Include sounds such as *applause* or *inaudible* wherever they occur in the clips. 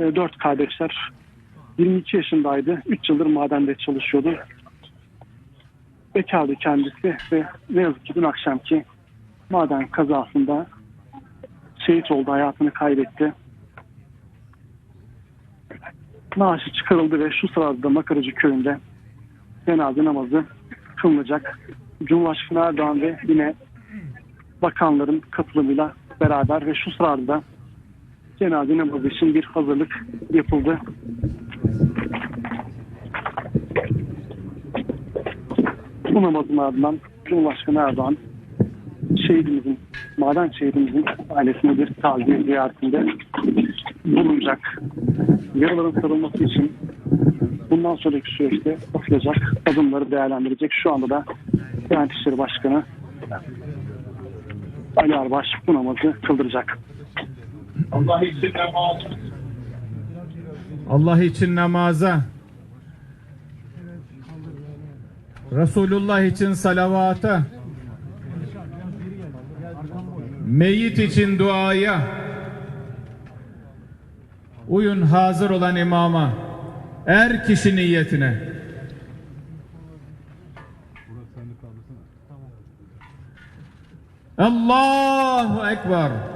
e, dört kardeşler. 22 yaşındaydı. 3 yıldır madende çalışıyordu. Bekardı kendisi ve ne yazık ki dün akşamki maden kazasında şehit oldu, hayatını kaybetti. Naaşı çıkarıldı ve şu sırada Makaracı köyünde cenaze namazı kılınacak. Cumhurbaşkanı Erdoğan ve yine bakanların katılımıyla beraber ve şu sırada cenaze namazı için bir hazırlık yapıldı. Bu namazın ardından Cumhurbaşkanı Erdoğan şehidimizin, maden şehidimizin ailesine bir taziye ziyaretinde bulunacak. Yaraların sarılması için bundan sonraki süreçte atılacak adımları değerlendirecek. Şu anda da Diyanet İşleri Başkanı Ali Arbaş bu namazı kıldıracak. Allah için namaz. Allah için namaza, Resulullah için salavata, meyyit için duaya, uyun hazır olan imama, er kişi niyetine. Allahu Ekber.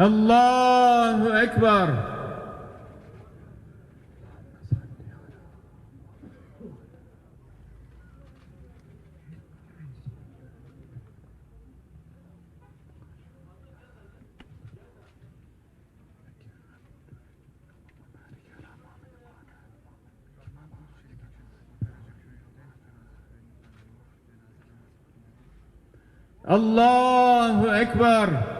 Allahu Ekber. Allahu Ekber.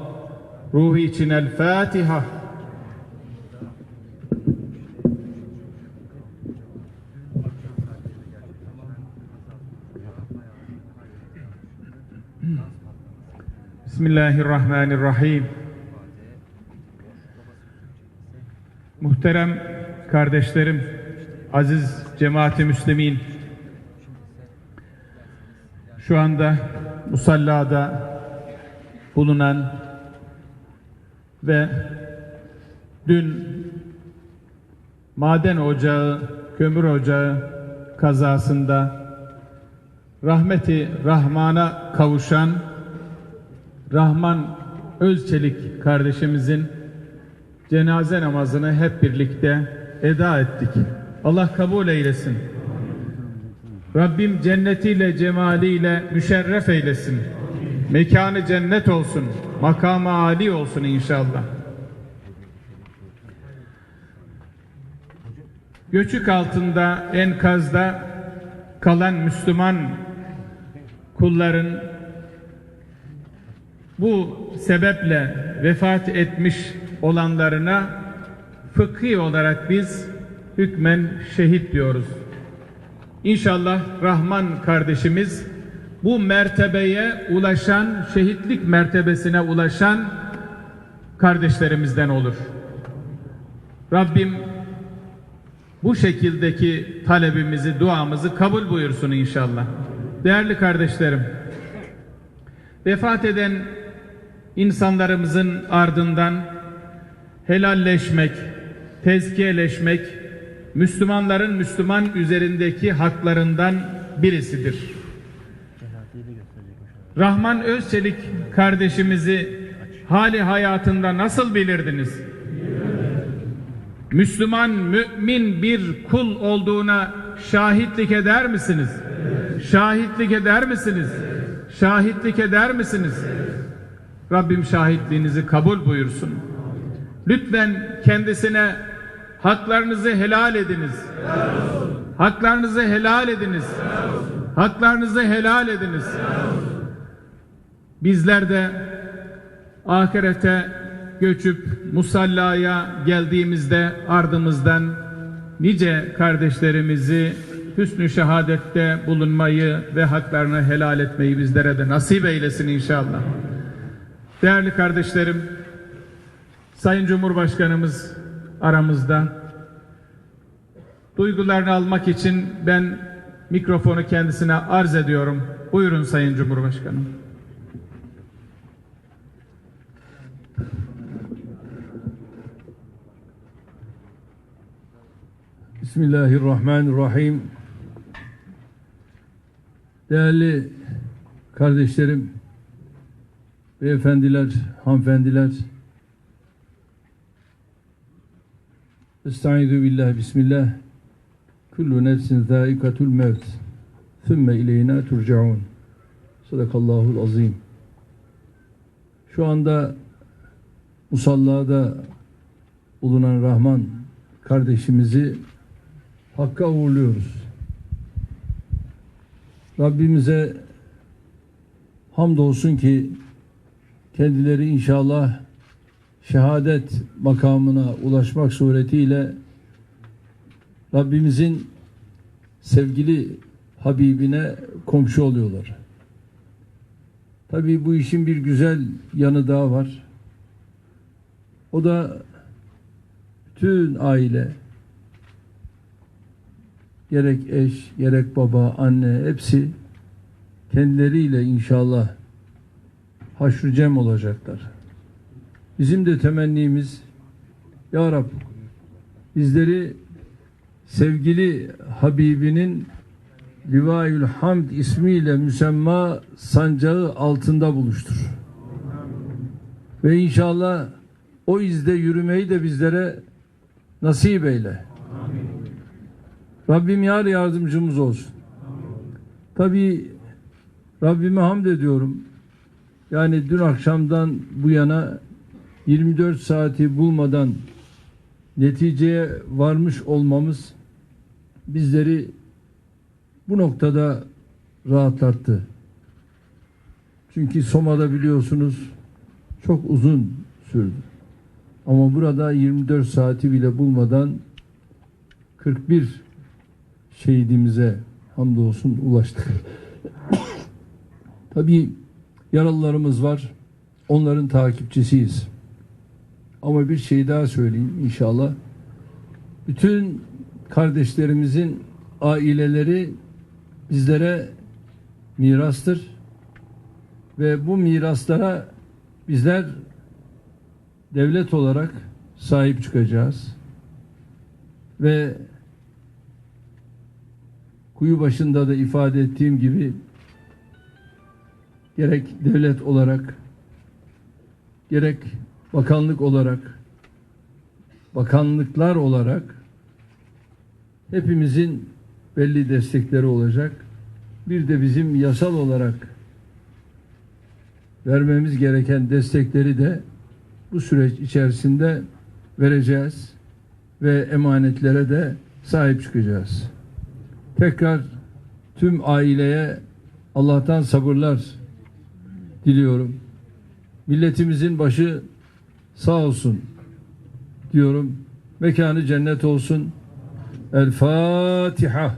Ruhu için El Fatiha. Bismillahirrahmanirrahim. Muhterem kardeşlerim, aziz cemaati müslimin, şu anda musallada bulunan ve dün maden ocağı, kömür ocağı kazasında rahmeti Rahman'a kavuşan Rahman Özçelik kardeşimizin cenaze namazını hep birlikte eda ettik. Allah kabul eylesin. Rabbim cennetiyle cemaliyle müşerref eylesin. Mekanı cennet olsun. Makamı âli olsun inşallah. Göçük altında enkazda kalan Müslüman kulların bu sebeple vefat etmiş olanlarına fıkhi olarak biz hükmen şehit diyoruz. İnşallah Rahman kardeşimiz bu mertebeye ulaşan, şehitlik mertebesine ulaşan kardeşlerimizden olur. Rabbim bu şekildeki talebimizi, duamızı kabul buyursun inşallah. Değerli kardeşlerim, vefat eden insanlarımızın ardından helalleşmek, tezkiyeleşmek, Müslümanların Müslüman üzerindeki haklarından birisidir. Rahman Özçelik kardeşimizi hali hayatında nasıl bilirdiniz? Müslüman, mümin bir kul olduğuna şahitlik eder misiniz? Şahitlik eder misiniz? Şahitlik eder misiniz? Rabbim şahitliğinizi kabul buyursun. Lütfen kendisine haklarınızı helal ediniz. Haklarınızı helal ediniz. Haklarınızı helal ediniz. Bizler de ahirete göçüp musallaya geldiğimizde ardımızdan nice kardeşlerimizi hüsnü şehadette bulunmayı ve haklarını helal etmeyi bizlere de nasip eylesin inşallah. Değerli kardeşlerim, Sayın Cumhurbaşkanımız aramızda. Duygularını almak için ben mikrofonu kendisine arz ediyorum. Buyurun Sayın Cumhurbaşkanım. Bismillahirrahmanirrahim. Değerli kardeşlerim, beyefendiler, hanımefendiler. Estaizu billah, bismillah. Kullu nefsin zâikatul mevt. Thümme ileyna turcaun. Sadakallahul azim. Şu anda musallada bulunan Rahman kardeşimizi Hakk'a uğurluyoruz. Rabbimize hamdolsun ki kendileri inşallah şehadet makamına ulaşmak suretiyle Rabbimizin sevgili Habibine komşu oluyorlar. Tabii bu işin bir güzel yanı daha var. O da bütün aile gerek eş, gerek baba, anne hepsi kendileriyle inşallah haşr cem olacaklar. Bizim de temennimiz Ya Rab bizleri sevgili Habibinin Livaül Hamd ismiyle müsemma sancağı altında buluştur. Ve inşallah o izde yürümeyi de bizlere nasip eyle. Rabbim yar yardımcımız olsun. Tabii Rabbime hamd ediyorum. Yani dün akşamdan bu yana 24 saati bulmadan neticeye varmış olmamız bizleri bu noktada rahatlattı. Çünkü Soma'da biliyorsunuz çok uzun sürdü. Ama burada 24 saati bile bulmadan 41 şehidimize hamdolsun ulaştık. *coughs* Tabii yaralılarımız var. Onların takipçisiyiz. Ama bir şey daha söyleyeyim inşallah. Bütün kardeşlerimizin aileleri bizlere mirastır. Ve bu miraslara bizler devlet olarak sahip çıkacağız. Ve kuyu başında da ifade ettiğim gibi gerek devlet olarak gerek bakanlık olarak bakanlıklar olarak hepimizin belli destekleri olacak. Bir de bizim yasal olarak vermemiz gereken destekleri de bu süreç içerisinde vereceğiz ve emanetlere de sahip çıkacağız. Tekrar tüm aileye Allah'tan sabırlar diliyorum. Milletimizin başı sağ olsun diyorum. Mekanı cennet olsun. El Fatiha.